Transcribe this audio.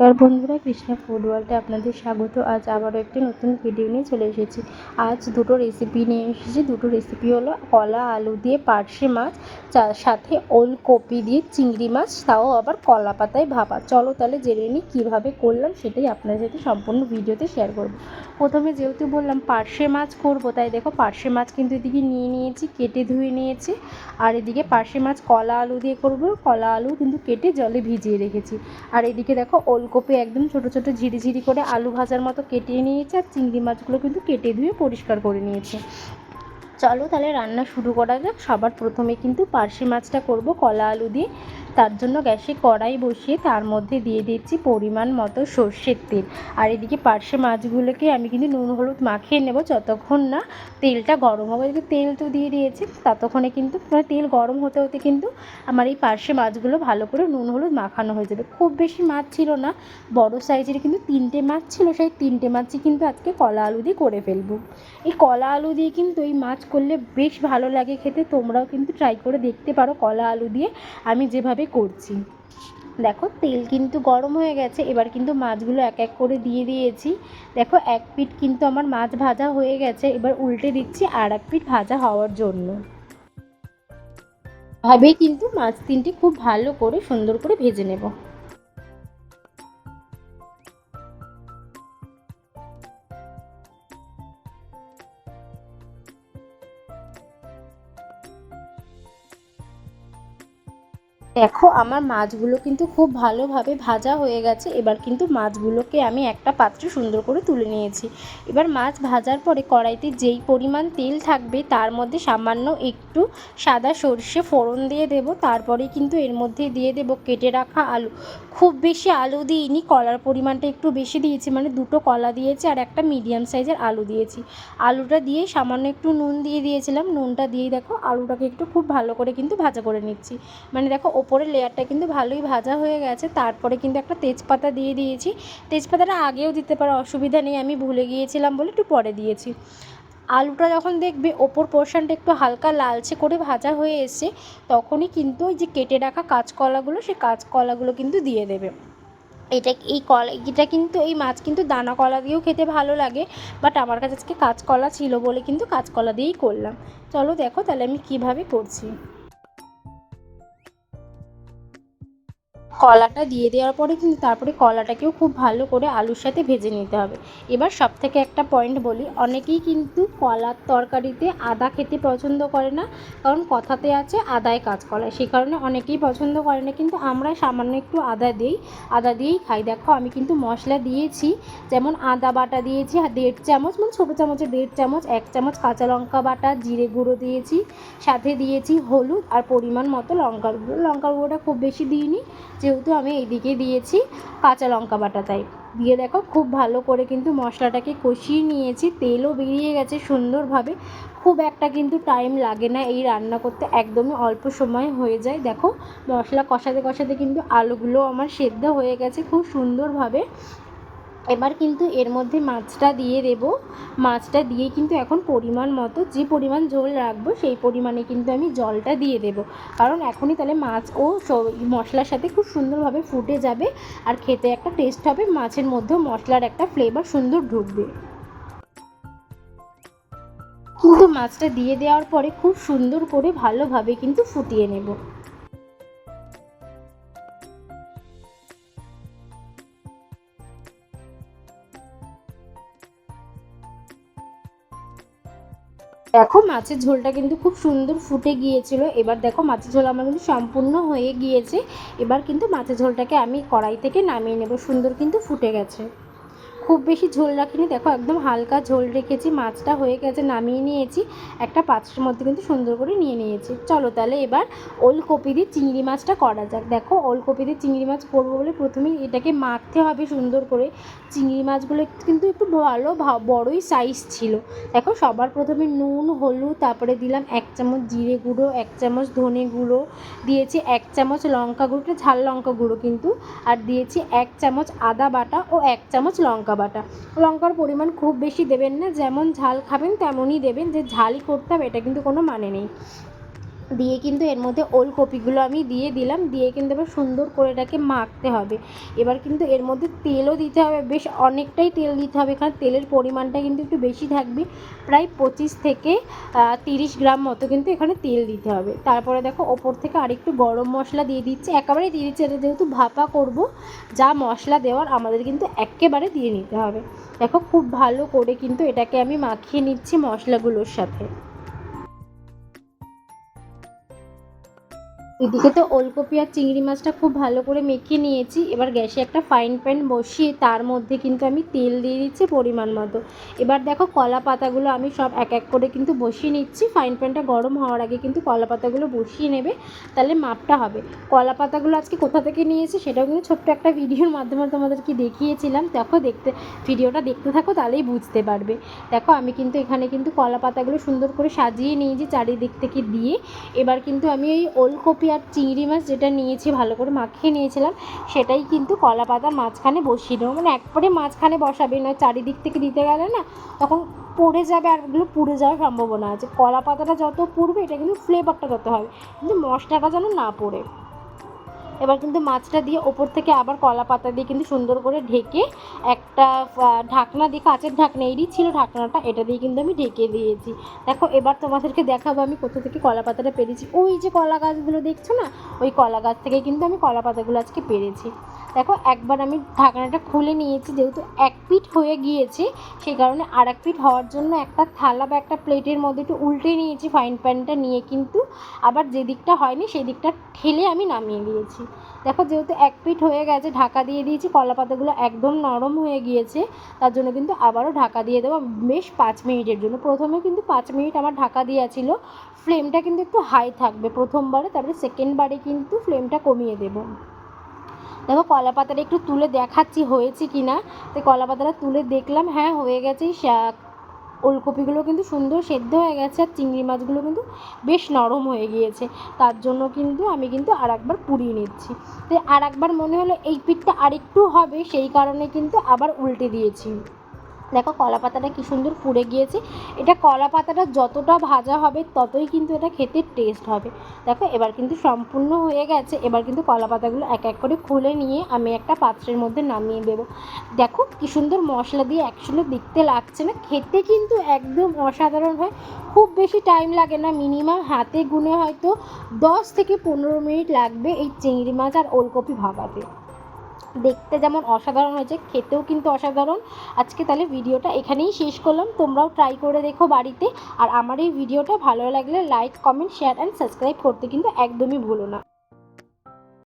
নমস্কার বন্ধুরা কৃষ্ণা ফুড ওয়ার্ল্ডে আপনাদের স্বাগত। আজ আবারও একটি নতুন ভিডিও নিয়ে চলে এসেছি। আজ দুটো রেসিপি নিয়ে এসেছি। দুটো রেসিপি হলো কলা, আলু দিয়ে পার্শে মাছ যার সাথে ওলকপি দিয়ে চিংড়ি মাছ, তাও আবার কলা পাতায় ভাপা। চলো তাহলে জেনে নিই কীভাবে করলাম সেটাই আপনাদের সাথে সম্পূর্ণ ভিডিওতে শেয়ার করব। প্রথমে যেহেতু বললাম পার্শে মাছ করব, তাই দেখো পার্শে মাছ কিন্তু এদিকে নিয়ে নিয়েছি, কেটে ধুয়ে নিয়েছি। আর এদিকে পার্শে মাছ কলা, আলু দিয়ে করব। কলা, আলু কিন্তু কেটে জলে ভিজিয়ে রেখেছি। আর এদিকে দেখো ওলকপি একদম ছোট ছোট ঝিরিঝিরি করে আলু ভাজার মতো কেটে নিয়েছে আর চিংড়ি মাছগুলো কিন্তু কেটে ধুয়ে পরিষ্কার করে নিয়েছে। চলো তাহলে রান্না শুরু করা যাক। সবার প্রথমে কিন্তু পার্শে মাছটা করব, কলা আলু দিয়ে। তার জন্য গ্যাসে কড়াই বসিয়ে তার মধ্যে দিয়ে দিচ্ছি পরিমাণ মতো সর্ষের তেল। আর এদিকে পার্শে মাছগুলোকে আমি কিন্তু নুন, হলুদ মাখিয়ে নেব যতক্ষণ না তেলটা গরম হবে। এদিকে তেল তো দিয়ে দিয়েছি, ততক্ষণে কিন্তু মানে তেল গরম হতে হতে কিন্তু আমার এই পার্শে মাছগুলো ভালো করে নুন, হলুদ মাখানো হয়ে যাবে। খুব বেশি মাছ ছিল না, বড় সাইজের কিন্তু তিনটে মাছ ছিল, সেই তিনটে মাছই কিন্তু আজকে কলা আলু দিয়ে করে ফেলব। এই কলা আলু দিয়ে কিন্তু এই মাছ করলে বেশ ভালো লাগে খেতে, তোমরাও কিন্তু ট্রাই করে দেখতে পারো কলা আলু দিয়ে। আমি যেভাবে করছি। দেখো, তেল কিন্তু গরম হয়ে গেছে, এবার কিন্তু মাছগুলো এক এক করে দিয়ে দিয়েছি। দেখো, এক পিট কিন্তু আমার মাছ ভাজা হয়ে গেছে, এবার উল্টে দিচ্ছি আর এক পিট ভাজা হওয়ার জন্য। ভাবেই কিন্তু মাছ তিনটি খুব ভালো করে সুন্দর করে ভেজে নেব। দেখো, আমার মাছগুলো কিন্তু খুব ভালোভাবে ভাজা হয়ে গেছে। এবার কিন্তু মাছগুলোকে আমি একটা পাত্রে সুন্দর করে তুলে নিয়েছি। এবার মাছ ভাজার পরে কড়াইতে যেই পরিমাণ তেল থাকবে, তার মধ্যে সামান্য একটু সাদা সর্ষে ফোড়ন দিয়ে দেব। তারপরে কিন্তু এর মধ্যে দিয়ে দেব কেটে রাখা আলু। খুব বেশি আলু দিইনি, কলার পরিমাণটা একটু বেশি দিয়েছি। মানে দুটো কলা দিয়েছি আর একটা মিডিয়াম সাইজের আলু দিয়েছি। আলুটা দিয়ে সামান্য একটু নুন দিয়ে দিয়েছিলাম। নুনটা দিয়েই দেখো, আলুটাকে একটু খুব ভালো করে কিন্তু ভাজা করে নিচ্ছি। মানে দেখো ওপরের লেয়ারটা কিন্তু ভালোই ভাজা হয়ে গেছে। তারপরে কিন্তু একটা তেজপাতা দিয়ে দিয়েছি। তেজপাতাটা আগেও দিতে পারো, অসুবিধা নেই, আমি ভুলে গিয়েছিলাম বলে একটু পরে দিয়েছি। আলুটা যখন দেখবে ওপর পোর্শনটা একটু হালকা লালচে করে ভাজা হয়ে এসছে, তখনই কিন্তু ওই যে কেটে রাখা কাঁচকলাগুলো, সেই কাঁচকলাগুলো কিন্তু দিয়ে দেবে। এটা এই কলা, এটা কিন্তু এই মাছ কিন্তু দানা কলা দিয়েও খেতে ভালো লাগে বাট আমার কাছে আজকে কাঁচকলা ছিল বলে কিন্তু কাঁচকলা দিয়েই করলাম। চলো দেখো তাহলে আমি কীভাবে করছি। কলাটা দিয়ে দেওয়ার পরে কিন্তু তারপরে কলাটাকেও খুব ভালো করে আলুর সাথে ভেজে নিতে হবে। এবার সব থেকে একটা পয়েন্ট বলি, অনেকেই কিন্তু কলার তরকারিতে আদা খেতে পছন্দ করে না, কারণ কথাতে আছে আদায় কাজ কলায় সেই কারণে অনেকেই পছন্দ করে না, কিন্তু আমরা সামান্য একটু আদা দিই। আদা দিয়েই খাই। দেখো, আমি কিন্তু মশলা দিয়েছি, যেমন আদা বাটা দিয়েছি দেড় চামচ মানে ছোটো চামচের দেড় চামচ, এক চামচ কাঁচা লঙ্কা বাটা, জিরে গুঁড়ো দিয়েছি, সাথে দিয়েছি হলুদ, আর পরিমাণ মতো লঙ্কার গুঁড়ো। লঙ্কার গুঁড়োটা খুব বেশি দিইনি, যেহেতু আমি এইদিকে দিয়েছি কাঁচা লঙ্কা বাটা তাই। দিয়ে দেখো খুব ভালো করে কিন্তু মশলাটাকে কষিয়ে নিয়েছি, তেলও বেরিয়ে গেছে সুন্দরভাবে। খুব একটা কিন্তু টাইম লাগে না এই রান্না করতে, একদমই অল্প সময় হয়ে যায়। দেখো মশলা কষাতে কষাতে কিন্তু আলুগুলো আমার সেদ্ধ হয়ে গেছে খুব সুন্দরভাবে। এবার কিন্তু এর মধ্যে মাছটা দিয়ে দেব। মাছটা দিয়ে কিন্তু এখন পরিমাণ মতো যে পরিমাণ ঝোল রাখব সেই পরিমাণে কিন্তু আমি জলটা দিয়ে দেব। কারণ এখনই তাহলে মাছ ও মশলার সাথে খুব সুন্দরভাবে ফুটে যাবে আর খেতে একটা টেস্ট হবে, মাছের মধ্যেও মশলার একটা ফ্লেভার সুন্দর ঢুকবে। কিন্তু মাছটা দিয়ে দেওয়ার পরে খুব সুন্দর করে ভালোভাবে কিন্তু ফুটিয়ে নেব। দেখো মাছের ঝোলটা কিন্তু খুব সুন্দর ফুটে গিয়েছিল। এবার দেখো মাছের ঝোল আমার কিন্তু সম্পূর্ণ হয়ে গিয়েছে। এবার কিন্তু মাছের ঝোলটাকে আমি কড়াই থেকে নামিয়ে নেব। সুন্দর কিন্তু ফুটে গেছে। খুব বেশি ঝোল রাখিনি। দেখো, একদম হালকা ঝোল রেখেছি, মাছটা হয়ে গেছে, নামিয়ে নিয়েছি। একটা পাত্রের মধ্যে কিন্তু সুন্দর করে নিয়ে নিয়েছি। চলো তাহলে এবার ওলকপি দিয়ে চিংড়ি মাছটা করা যাক। দেখো, ওলকপি দিয়ে চিংড়ি মাছ করব বলে প্রথমেই এটাকে মাখতে হবে সুন্দর করে। চিংড়ি মাছগুলো কিন্তু একটু ভালো বড়ই সাইজ ছিল। দেখো, সবার প্রথমে নুন, হলুদ, তারপরে দিলাম এক চামচ জিরে গুঁড়ো, এক চামচ ধনে গুঁড়ো, দিয়েছি এক চামচ লঙ্কা গুঁড়োটা ঝাল লঙ্কা গুঁড়ো কিন্তু, আর দিয়েছি এক চামচ আদা বাটা ও এক চামচ লঙ্কা লঙ্কা বাটা লঙ্কার পরিমাণ খুব বেশি দেবেন না, যেমন ঝাল খাবেন তেমনই দেবেন, যে ঝালই করতে হবে এটা কিন্তু কোনো মানে নেই। দিয়ে কিন্তু এর মধ্যে ওলকপিগুলো আমি দিয়ে দিলাম, দিয়ে কিন্তু এবার সুন্দর করে এটাকে মাখতে হবে। এবার কিন্তু এর মধ্যে তেলও দিতে হবে, বেশ অনেকটাই তেল দিতে হবে, কারণ তেলের পরিমাণটা কিন্তু একটু বেশি থাকবে। প্রায় পঁচিশ থেকে তিরিশ গ্রাম মতো কিন্তু এখানে তেল দিতে হবে। তারপরে দেখো, ওপর থেকে আরেকটু গরম মশলা দিয়ে দিচ্ছে। একেবারেই দিয়ে দিচ্ছে, এটা যেহেতু ভাপা করব, যা মশলা দেওয়ার আমাদের কিন্তু একেবারে দিয়ে নিতে হবে। দেখো, খুব ভালো করে কিন্তু এটাকে আমি মাখিয়ে নিচ্ছি মশলাগুলোর সাথে। এদিকে তো ওলকপি আর চিংড়ি মাছটা খুব ভালো করে মেখে নিয়েছি। এবার গ্যাসে একটা ফাইন প্যান বসিয়ে তার মধ্যে কিন্তু আমি তেল দিয়ে দিচ্ছি পরিমাণ মতো। এবার দেখো কলা পাতাগুলো আমি সব এক এক করে কিন্তু বসিয়ে নিচ্ছি। ফাইন প্যানটা গরম হওয়ার আগে কিন্তু কলা পাতাগুলো বসিয়ে নেবে, তাহলে মাপটা হবে। কলা পাতাগুলো আজকে কোথা থেকে নিয়েছি সেটাও কিন্তু ছোট্ট একটা ভিডিওর মাধ্যমে তোমাদেরকে দেখিয়েছিলাম। দেখো দেখতে, ভিডিওটা দেখতে থাকো তাহলেই বুঝতে পারবে। দেখো আমি কিন্তু এখানে কিন্তু কলা পাতাগুলো সুন্দর করে সাজিয়ে নিয়েছি চারিদিক থেকে দিয়ে। এবার কিন্তু আমি ওই ওলকপি আর চিংড়ি মাছ যেটা নিয়েছি, ভালো করে মাখিয়ে নিয়েছিলাম, সেটাই কিন্তু কলা পাতার মাঝখানে বসিয়ে দেবো। মানে একবারে মাঝখানে বসাবে না চারিদিক থেকে দিতে গেলে না তখন পড়ে যাবে আর ওগুলো পুড়ে যাওয়ার সম্ভাবনা আছে। কলা পাতাটা যত পুড়বে, এটা কিন্তু ফ্লেভারটা তত হবে। কিন্তু মশলাটা যেন না পড়ে। এবার কিন্তু মাছটা দিয়ে ওপর থেকে আবার কলা পাতা দিয়ে কিন্তু সুন্দর করে ঢেকে একটা ঢাকনা দিয়ে কাঁচের ঢাকনা এরই ছিল ঢাকনাটা, এটা দিয়ে কিন্তু আমি ঢেকে দিয়েছি। দেখো, এবার তোমাদেরকে দেখাবো আমি কোথা থেকে কলা পাতাটা পেরেছি। ওই যে কলা গাছগুলো দেখছ না? ওই কলা গাছ থেকে কিন্তু আমি কলা পাতাগুলো আজকে পেরেছি। দেখো, একবার আমি ঢাকনাটা খুলে নিয়েছি, যেহেতু এক পিঠ হয়ে গিয়েছে, সেই কারণে আর এক পিঠ হওয়ার জন্য একটা থালা বা একটা প্লেটের মধ্যে একটু উল্টে নিয়েছি ফাইন প্যানটা নিয়ে কিন্তু। আবার যে দিকটা হয়নি, সেই দিকটা ঠেলে আমি নামিয়ে দিয়েছি। দেখো, যেহেতু এক পিঠ হয়ে গেছে, ঢাকা দিয়ে দিয়েছি কলা পাতাগুলো একদম নরম হয়ে গিয়েছে, তার জন্য কিন্তু আবারও ঢাকা দিয়ে দেবো, বেশ পাঁচ মিনিটের জন্য। প্রথমে কিন্তু পাঁচ মিনিট আমার ঢাকা দেওয়া ছিল ফ্লেমটা কিন্তু একটু হাই থাকবে প্রথমবারে, তারপরে সেকেন্ডবারে কিন্তু ফ্লেমটা কমিয়ে দেবো। দেখো কলা পাতাটা একটু তুলে দেখাচ্ছি হয়েছে কি না। তো কলা পাতাটা তুলে দেখলাম হ্যাঁ হয়ে গেছে। ওলকপিগুলো কিন্তু সুন্দর সেদ্ধ হয়ে গেছে আর চিংড়ি মাছগুলো কিন্তু বেশ নরম হয়ে গিয়েছে। তার জন্য কিন্তু আমি কিন্তু আর একবার পুড়িয়ে নিচ্ছি। তো আর একবার মনে হলো এই পিঠটা আরেকটু হবে, সেই কারণে কিন্তু আবার উল্টে দিয়েছি। দেখো কলা পাতাটা কি সুন্দর পুড়ে গিয়েছে। এটা কলা পাতাটা যতটা ভাজা হবে ততই কিন্তু এটা খেতে টেস্ট হবে। দেখো এবার কিন্তু সম্পূর্ণ হয়ে গেছে। এবার কিন্তু কলা পাতাগুলো এক এক করে খুলে নিয়ে আমি একটা পাত্রের মধ্যে নামিয়ে দেবো। দেখো কি সুন্দর মশলা দিয়ে একসঙ্গে দেখতে লাগছে না। খেতে কিন্তু একদম অসাধারণ হয়। খুব বেশি টাইম লাগে না। মিনিমাম হাতে গুনে হয়তো দশ থেকে পনেরো মিনিট লাগবে এই চিংড়ি মাছ আর ওলকপি ভাপাতে দেখতে যেমন অসাধারণ হয়েছে, খেতেও কিন্তু অসাধারণ। আজকে তাহলে ভিডিওটা এখানেই শেষ করলাম। তোমরাও ট্রাই করে দেখো বাড়িতে। আর আমার এই ভিডিওটা ভালো লাগলে like comment share and subscribe করতে কিন্তু একদমই ভুলো না।